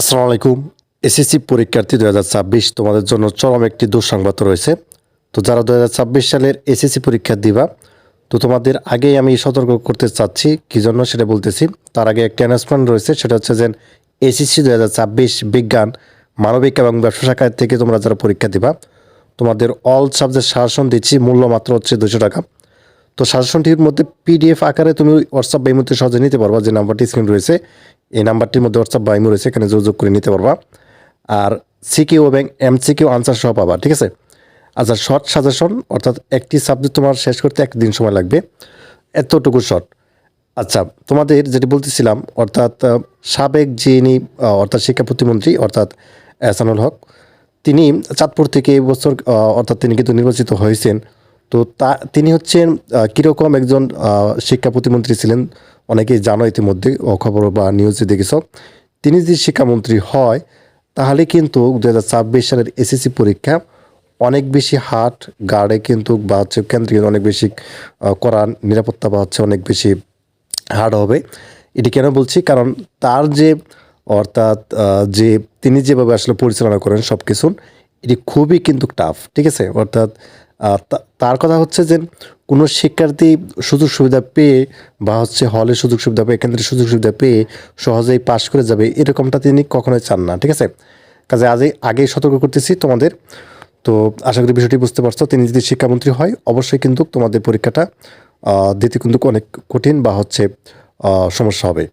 আসসালামু আলাইকুম। এসএসসি পরীক্ষার্থী দু হাজার ছাব্বিশ, তোমাদের জন্য চরম একটি দুঃসংবাদ রয়েছে। তো যারা দু হাজার ছাব্বিশ সালের এসএসসি পরীক্ষা দিবা, তো তোমাদের আগেই আমি সতর্ক করতে চাচ্ছি। কী জন্য সেটা বলতেছি, তার আগে একটি অ্যানাউন্সমেন্ট রয়েছে, সেটা হচ্ছে যে এসএসসি দু হাজার ছাব্বিশ বিজ্ঞান, মানবিক এবং ব্যবসা শাখায় থেকে তোমরা যারা পরীক্ষা দিবা, তোমাদের অল সাবজেক্ট শাসন দিচ্ছি মূল্য মাত্র হচ্ছে দুশো টাকা। তো সাজেশনটির মধ্যে পিডিএফ আকারে তুমি হোয়াটসঅ্যাপ বা সহজে নিতে পারবা, যে নাম্বারটি স্ক্রিন রয়েছে। এই নাম্বারটির মধ্যে হোয়াটসঅ্যাপ বা ইমো রয়েছে, এখানে যোগাযোগ করে নিতে পারবা। আর সিকিউ এবং এমসিকিউ আনসার সহ পাবা, ঠিক আছে? আচ্ছা শর্ট সাজেশন অর্থাৎ একটি সাবজেক্ট তোমার শেষ করতে একদিন সময় লাগবে। এতটুকু শর্ট আচ্ছা তোমাদের যেটি বলতেছিলাম, অর্থাৎ সাবেক যিনি অর্থাৎ শিক্ষা প্রতিমন্ত্রী, অর্থাৎ এহসানুল হক, তিনি চাঁদপুর থেকে এই বছর অর্থাৎ তিনি কিন্তু নির্বাচিত হয়েছেন। তো তা, তিনি হচ্ছেন কীরকম একজন শিক্ষা প্রতিমন্ত্রী ছিলেন, অনেকেই জানো ইতিমধ্যে খবর বা নিউজে দেখেছ। তিনি যদি শিক্ষামন্ত্রী হয়, তাহলে কিন্তু দু হাজার ছাব্বিশ সালের এসএসসি পরীক্ষা অনেক বেশি হাট গার্ডে কিন্তু বা হচ্ছে কেন্দ্রীয় অনেক বেশি কড়া নিরাপত্তা বা হচ্ছে অনেক বেশি হার্ড হবে। এটি কেন বলছি? কারণ তার যে, অর্থাৎ যে, তিনি যেভাবে আসলে পরিচালনা করেন সব কিছু এটি খুবই কিন্তু টাফ ঠিক আছে? অর্থাৎ তার কথা হচ্ছে যে, কোনো শিক্ষার্থী সুযোগ সুবিধা পেয়ে বা হচ্ছে হলে সুযোগ সুবিধা পেয়ে কেন্দ্রে সুযোগ সুবিধা পেয়ে সহজেই পাশ করে যাবে, এরকমটা তিনি কখনোই চান না, ঠিক আছে? কাজে আজই আগেই সতর্ক করতেছি তোমাদের। তো আশা করি বিষয়টি বুঝতে পারছ, তিনি যদি শিক্ষামন্ত্রী হয়, অবশ্যই কিন্তু তোমাদের পরীক্ষাটা দিতে কিন্তু অনেক কঠিন বা হচ্ছে সমস্যা হবে।